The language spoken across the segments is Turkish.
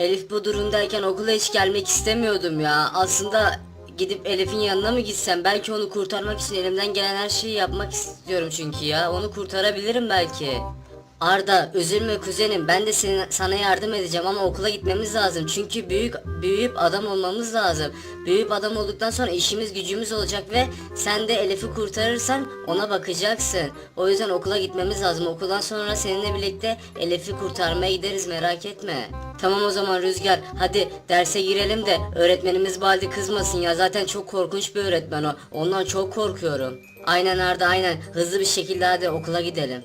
Elif bu durumdayken okula hiç gelmek istemiyordum ya. Aslında gidip Elif'in yanına mı gitsem? Belki onu kurtarmak için elimden gelen her şeyi yapmak istiyorum çünkü ya. Onu kurtarabilirim belki. Arda üzülme kuzenim ben de senin, sana yardım edeceğim ama okula gitmemiz lazım çünkü büyük büyüyüp adam olmamız lazım. Büyüyüp adam olduktan sonra işimiz gücümüz olacak ve sen de Elif'i kurtarırsan ona bakacaksın. O yüzden okula gitmemiz lazım. Okuldan sonra seninle birlikte Elif'i kurtarmaya gideriz merak etme. Tamam o zaman Rüzgar hadi derse girelim de öğretmenimiz Baldi kızmasın ya zaten çok korkunç bir öğretmen o. Ondan çok korkuyorum. Aynen Arda aynen hızlı bir şekilde hadi okula gidelim.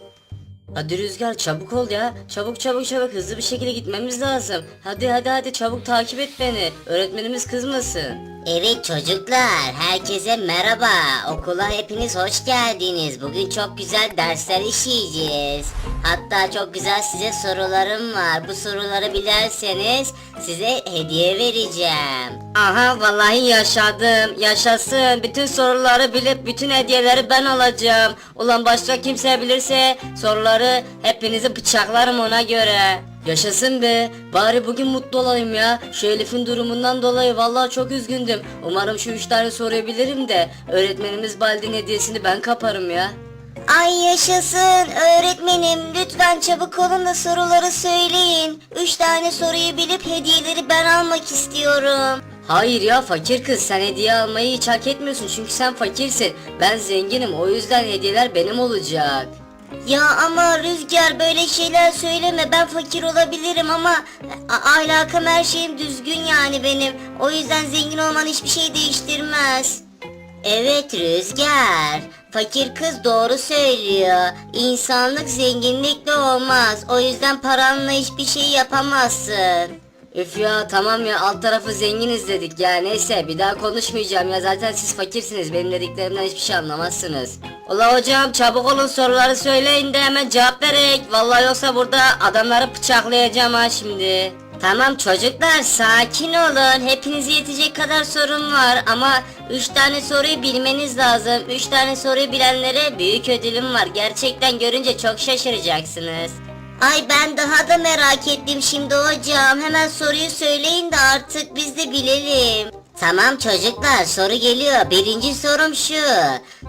Hadi Rüzgar çabuk ol ya. Çabuk çabuk çabuk hızlı bir şekilde gitmemiz lazım. Hadi hadi hadi çabuk takip et beni. Öğretmenimiz kızmasın. Evet çocuklar, herkese merhaba. Okula hepiniz hoş geldiniz. Bugün çok güzel dersler işleyeceğiz. Hatta çok güzel size sorularım var. Bu soruları bilerseniz size hediye vereceğim. Aha vallahi yaşadım. Yaşasın. Bütün soruları bilip bütün hediyeleri ben alacağım. Ulan başka kimse bilirse soruları hepinizi bıçaklarım ona göre. Yaşasın be. Bari bugün mutlu olayım ya. Şu Elif'in durumundan dolayı vallahi çok üzgündüm. Umarım şu üç tane soruyu bilirim de öğretmenimiz Baldi'nin hediyesini ben kaparım ya. Ay yaşasın öğretmenim lütfen çabuk olun da soruları söyleyin. Üç tane soruyu bilip hediyeleri ben almak istiyorum. Hayır ya fakir kız sen hediye almayı hiç hak etmiyorsun çünkü sen fakirsin. Ben zenginim o yüzden hediyeler benim olacak. Ya ama Rüzgar böyle şeyler söyleme ben fakir olabilirim ama ahlakım her şeyim düzgün yani benim. O yüzden zengin olman hiçbir şey değiştirmez. Evet Rüzgar. Fakir kız doğru söylüyor. İnsanlık zenginlikle olmaz. O yüzden paranla hiçbir şey yapamazsın. Üf ya tamam ya alt tarafı zenginiz dedik ya neyse bir daha konuşmayacağım ya zaten siz fakirsiniz benim dediklerimden hiçbir şey anlamazsınız. Ula hocam çabuk olun soruları söyleyin de hemen cevap verek. Vallahi yoksa burada adamları bıçaklayacağım ha şimdi. Tamam çocuklar sakin olun. Hepinize yetecek kadar sorun var ama 3 tane soruyu bilmeniz lazım. 3 tane soruyu bilenlere büyük ödülüm var. Gerçekten görünce çok şaşıracaksınız. Ay ben daha da merak ettim şimdi hocam. Hemen soruyu söyleyin de artık biz de bilelim. Tamam çocuklar soru geliyor. Birinci sorum şu.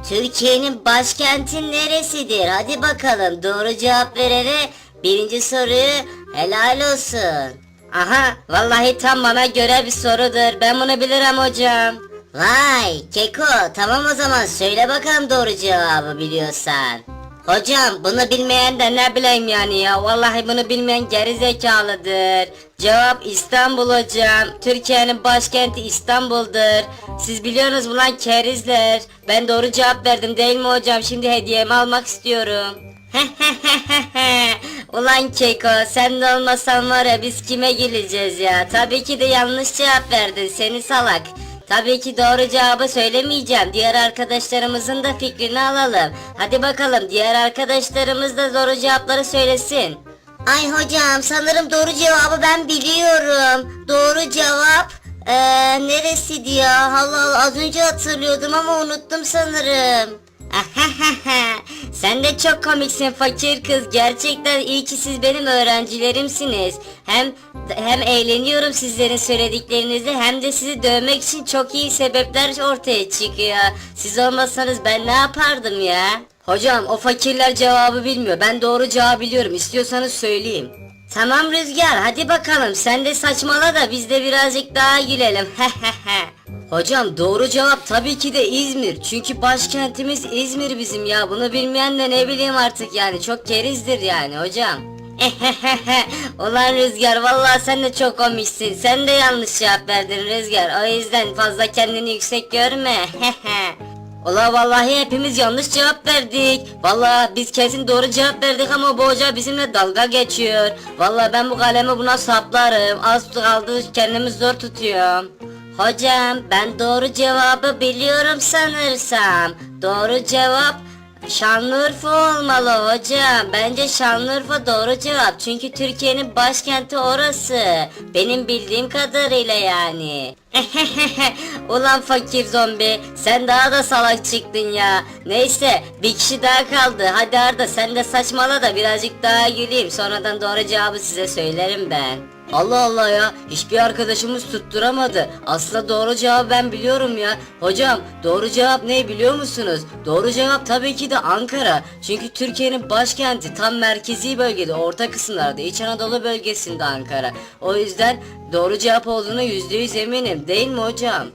Türkiye'nin başkenti neresidir? Hadi bakalım doğru cevap verene birinci soruyu helal olsun. Aha vallahi tam bana göre bir sorudur ben bunu bilirim hocam. Vay Keko tamam o zaman söyle bakalım doğru cevabı biliyorsan. Hocam bunu bilmeyen de ne bileyim yani ya. Vallahi bunu bilmeyen geri zekalıdır. Cevap İstanbul hocam. Türkiye'nin başkenti İstanbul'dur. Siz biliyorsunuz mu lan kerizler. Ben doğru cevap verdim değil mi hocam? Şimdi hediyemi almak istiyorum. Ulan Keko sen de olmasan var ya biz kime güleceğiz ya. Tabii ki de yanlış cevap verdin seni salak. Tabii ki doğru cevabı söylemeyeceğim. Diğer arkadaşlarımızın da fikrini alalım. Hadi bakalım diğer arkadaşlarımız da doğru cevapları söylesin. Ay hocam sanırım doğru cevabı ben biliyorum. Doğru cevap eee neresiydi ya? Allah Allah az önce hatırlıyordum ama unuttum sanırım. Sen de çok komiksin fakir kız. Gerçekten iyi ki siz benim öğrencilerimsiniz. Hem hem eğleniyorum sizlerin söylediklerinizle hem de sizi dövmek için çok iyi sebepler ortaya çıkıyor. Siz olmasanız ben ne yapardım ya? Hocam o fakirler cevabı bilmiyor. Ben doğru cevabı biliyorum. İstiyorsanız söyleyeyim. Tamam Rüzgar hadi bakalım sen de saçmala da biz de birazcık daha gülelim. Hocam doğru cevap tabii ki de İzmir. Çünkü başkentimiz İzmir bizim ya. Bunu bilmeyen de ne bileyim artık yani. Çok kerizdir yani hocam. Ulan Rüzgar vallahi sen de çok komiksin. Sen de yanlış cevap verdin Rüzgar. O yüzden fazla kendini yüksek görme. Ola vallahi hepimiz yanlış cevap verdik. Vallahi biz kesin doğru cevap verdik ama bu hoca bizimle dalga geçiyor. Vallahi ben bu kalemi buna saplarım. Az kaldı kendimi zor tutuyorum. Hocam ben doğru cevabı biliyorum sanırsam. Doğru cevap Şanlıurfa olmalı hocam. Bence Şanlıurfa doğru cevap. Çünkü Türkiye'nin başkenti orası. Benim bildiğim kadarıyla yani. Ulan fakir zombi sen daha da salak çıktın ya. Neyse bir kişi daha kaldı. Hadi Arda sen de saçmala da birazcık daha güleyim. Sonradan doğru cevabı size söylerim ben. Allah Allah ya hiçbir arkadaşımız tutturamadı. Aslında doğru cevabı ben biliyorum ya. Hocam doğru cevap ne biliyor musunuz? Doğru cevap tabii ki de Ankara. Çünkü Türkiye'nin başkenti tam merkezi bölgede orta kısımlarda İç Anadolu bölgesinde Ankara. O yüzden doğru cevap olduğunu yüzde yüz değil mi hocam?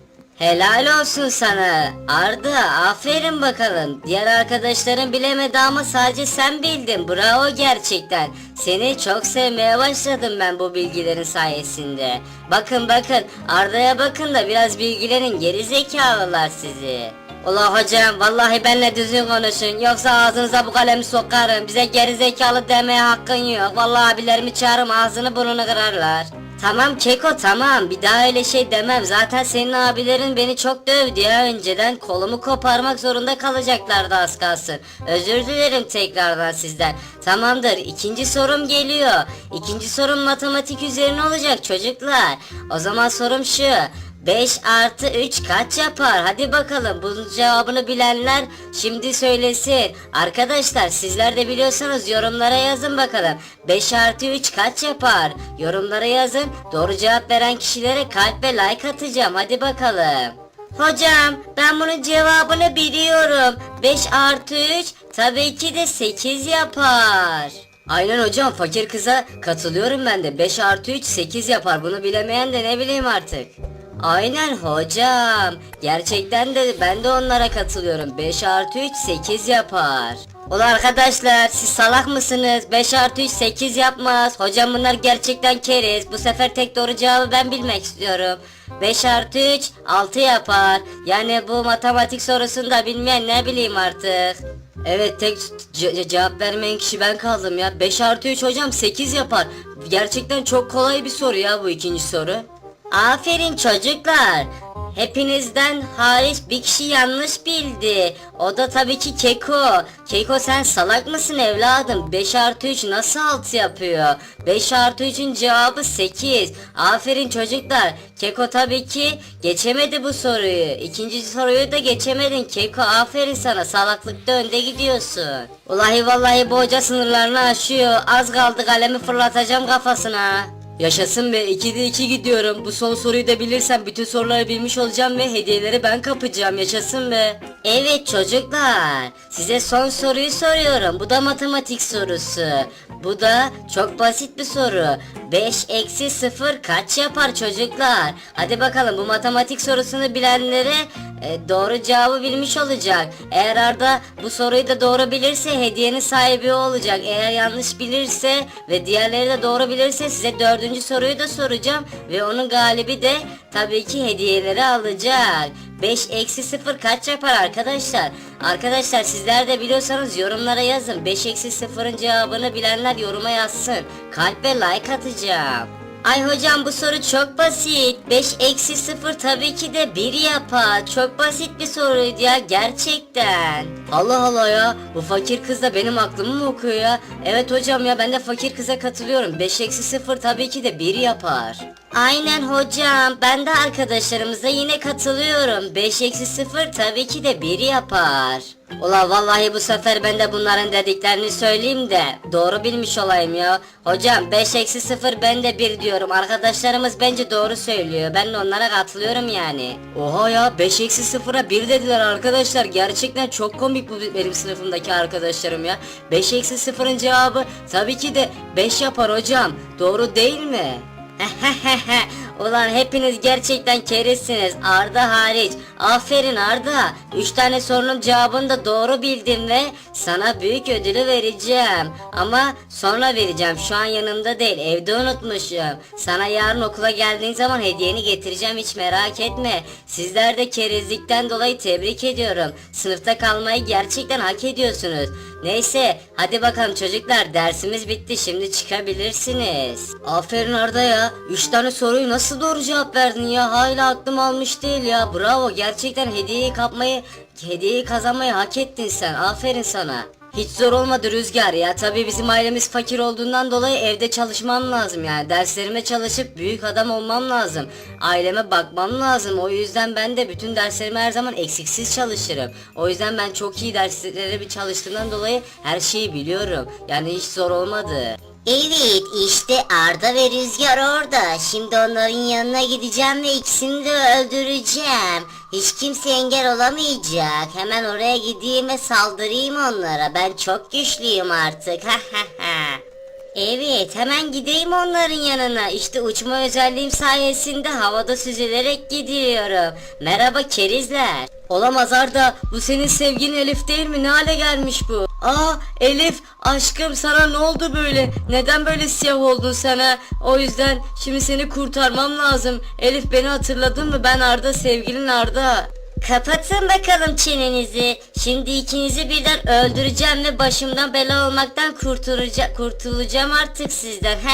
Helal olsun sana. Arda aferin bakalım. Diğer arkadaşların bilemedi ama sadece sen bildin. Bravo gerçekten. Seni çok sevmeye başladım ben bu bilgilerin sayesinde. Bakın bakın. Arda'ya bakın da biraz bilgilerin geri zekalılar sizi. Ula hocam vallahi benle düzgün konuşun. Yoksa ağzınıza bu kalemi sokarım. Bize geri zekalı demeye hakkın yok. Vallahi abilerimi çağırırım ağzını burnunu kırarlar Tamam Keko tamam. Bir daha öyle şey demem. Zaten senin abilerin beni çok dövdü ya. Önceden kolumu koparmak zorunda kalacaklardı az kalsın. Özür dilerim tekrardan sizden. Tamamdır ikinci sorum geliyor. İkinci sorum matematik üzerine olacak çocuklar. O zaman sorum şu 5 artı 3 kaç yapar? Hadi bakalım bunun cevabını bilenler şimdi söylesin. Arkadaşlar sizler de biliyorsanız yorumlara yazın bakalım. 5 artı 3 kaç yapar? Yorumlara yazın. Doğru cevap veren kişilere kalp ve like atacağım. Hadi bakalım. Hocam ben bunun cevabını biliyorum. 5 artı 3 tabii ki de 8 yapar. Aynen hocam fakir kıza katılıyorum ben de 5 artı 3 8 yapar bunu bilemeyen de ne bileyim artık. Aynen hocam. Gerçekten de ben de onlara katılıyorum. 5 artı 3 8 yapar. Ulan arkadaşlar siz salak mısınız? 5 artı 3 8 yapmaz. Hocam bunlar gerçekten keriz. Bu sefer tek doğru cevabı ben bilmek istiyorum. 5 artı 3 6 yapar. Yani bu matematik sorusunu da bilmeyen ne bileyim artık. Evet tek ce- cevap vermeyen kişi ben kaldım ya. 5 artı 3 hocam 8 yapar. Gerçekten çok kolay bir soru ya bu ikinci soru. Aferin çocuklar. Hepinizden hariç bir kişi yanlış bildi. O da tabii ki Keko. Keko sen salak mısın evladım? 5 artı 3 nasıl 6 yapıyor? 5 artı 3'ün cevabı 8. Aferin çocuklar. Keko tabii ki geçemedi bu soruyu. İkinci soruyu da geçemedin Keko. Aferin sana salaklıkta önde gidiyorsun. Vallahi vallahi bu hoca sınırlarını aşıyor. Az kaldı kalemi fırlatacağım kafasına. Yaşasın be 2'de 2 gidiyorum. Bu son soruyu da bilirsem bütün soruları bilmiş olacağım ve hediyeleri ben kapacağım. Yaşasın be. Evet çocuklar. Size son soruyu soruyorum. Bu da matematik sorusu. Bu da çok basit bir soru. 5 eksi 0 kaç yapar çocuklar? Hadi bakalım bu matematik sorusunu bilenlere e, doğru cevabı bilmiş olacak. Eğer Arda bu soruyu da doğru bilirse hediyenin sahibi olacak. Eğer yanlış bilirse ve diğerleri de doğru bilirse size dördüncü soruyu da soracağım. Ve onun galibi de tabii ki hediyeleri alacak. 5 eksi 0 kaç yapar arkadaşlar? Arkadaşlar sizler de biliyorsanız yorumlara yazın. 5 eksi 0'ın cevabını bilenler yoruma yazsın. Kalp ve like atacağım. Ay hocam bu soru çok basit. 5 eksi 0 tabii ki de 1 yapar. Çok basit bir soruydu ya gerçekten. Allah Allah ya bu fakir kız da benim aklımı mı okuyor ya? Evet hocam ya ben de fakir kıza katılıyorum. 5 eksi 0 tabii ki de 1 yapar. Aynen hocam ben de arkadaşlarımıza yine katılıyorum. 5 eksi 0 tabii ki de 1 yapar. Ula vallahi bu sefer ben de bunların dediklerini söyleyeyim de doğru bilmiş olayım ya. Hocam 5 eksi 0 ben de 1 diyorum. Arkadaşlarımız bence doğru söylüyor. Ben de onlara katılıyorum yani. Oha ya 5 eksi 0'a 1 dediler arkadaşlar. Gerçekten çok komik bu benim sınıfımdaki arkadaşlarım ya. 5 eksi 0'ın cevabı tabii ki de 5 yapar hocam. Doğru değil mi? Ulan hepiniz gerçekten kerizsiniz Arda hariç. Aferin Arda. 3 tane sorunun cevabını da doğru bildin ve sana büyük ödülü vereceğim. Ama sonra vereceğim. Şu an yanımda değil. Evde unutmuşum. Sana yarın okula geldiğin zaman hediyeni getireceğim hiç merak etme. Sizler de kerizlikten dolayı tebrik ediyorum. Sınıfta kalmayı gerçekten hak ediyorsunuz. Neyse hadi bakalım çocuklar dersimiz bitti şimdi çıkabilirsiniz. Aferin Arda ya 3 tane soruyu nasıl doğru cevap verdin ya hala aklım almış değil ya bravo gerçekten hediyeyi kapmayı hediyeyi kazanmayı hak ettin sen aferin sana. Hiç zor olmadı Rüzgar ya. Tabii bizim ailemiz fakir olduğundan dolayı evde çalışmam lazım yani. Derslerime çalışıp büyük adam olmam lazım. Aileme bakmam lazım. O yüzden ben de bütün derslerime her zaman eksiksiz çalışırım. O yüzden ben çok iyi derslere bir çalıştığımdan dolayı her şeyi biliyorum. Yani hiç zor olmadı. Evet işte Arda ve Rüzgar orada. Şimdi onların yanına gideceğim ve ikisini de öldüreceğim. Hiç kimse engel olamayacak. Hemen oraya gideyim ve saldırayım onlara. Ben çok güçlüyüm artık. Ha ha ha. Evet hemen gideyim onların yanına. İşte uçma özelliğim sayesinde havada süzülerek gidiyorum. Merhaba kerizler. Olamaz Arda bu senin sevgilin Elif değil mi? Ne hale gelmiş bu? Aa Elif aşkım sana ne oldu böyle? Neden böyle siyah oldun sana? O yüzden şimdi seni kurtarmam lazım. Elif beni hatırladın mı? Ben Arda sevgilin Arda. Kapatın bakalım çenenizi. Şimdi ikinizi birden öldüreceğim ve başımdan bela olmaktan kurtulacağım, kurtulacağım artık sizden.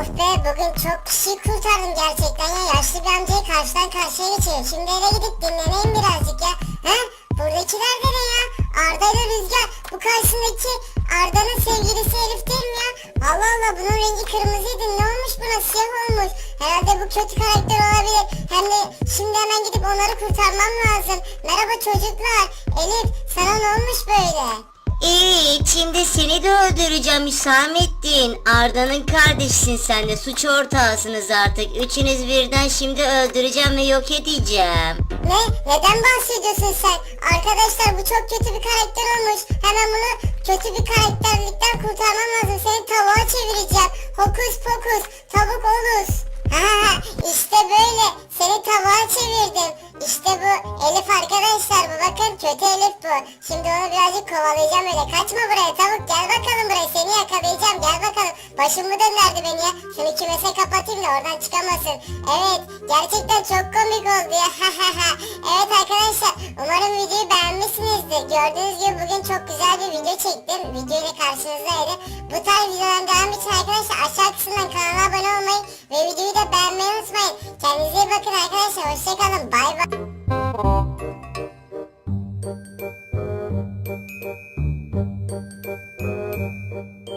Of be bugün çok kişi kurtardım gerçekten ya. Yaşlı bir amcayı karşıdan karşıya geçiyorum. Şimdi eve gidip dinleneyim birazcık ya. Ha? Buradakiler de ne ya? Arda ile Rüzgar. Bu karşısındaki Arda'nın sevgilisi Elif değil mi ya? Allah Allah bunun rengi kırmızıydı. Ne olmuş buna? Siyah olmuş. Herhalde bu kötü karakter olabilir. Hem de şimdi hemen gidip onları kurtarmam lazım. Merhaba çocuklar. Elif sana ne olmuş böyle? Evet şimdi seni de öldüreceğim Hüsamettin. Arda'nın kardeşsin sen de suç ortağısınız artık. Üçünüz birden şimdi öldüreceğim ve yok edeceğim. Ne? Neden bahsediyorsun sen? Arkadaşlar bu çok kötü bir karakter olmuş. Hemen bunu kötü bir karakterlikten kurtarmam lazım. Seni tavuğa çevireceğim. Hokus pokus. Tavuk olus. Ha işte böyle. Seni tavuğa çevirdim. İşte bu Elif arkadaşlar bu bakın kötü Elif bu. Şimdi onu birazcık kovalayacağım öyle. Kaçma buraya tavuk gel bakalım buraya seni yakalayacağım gel bakalım. Başım mı dönerdi beni ya? Şunu kümese kapatayım da oradan çıkamasın. Evet gerçekten çok komik oldu ya. evet arkadaşlar umarım videoyu beğenmişsinizdir. Gördüğünüz gibi bugün çok güzel bir video çektim. Video ile karşınızdaydı. Bu tarz videoların devamı için arkadaşlar aşağı kısımdan kanala abone olmayı ve videoyu da beğenmeyi unutmayın. Kendinize iyi bakın arkadaşlar. Hoşçakalın. Bay bay.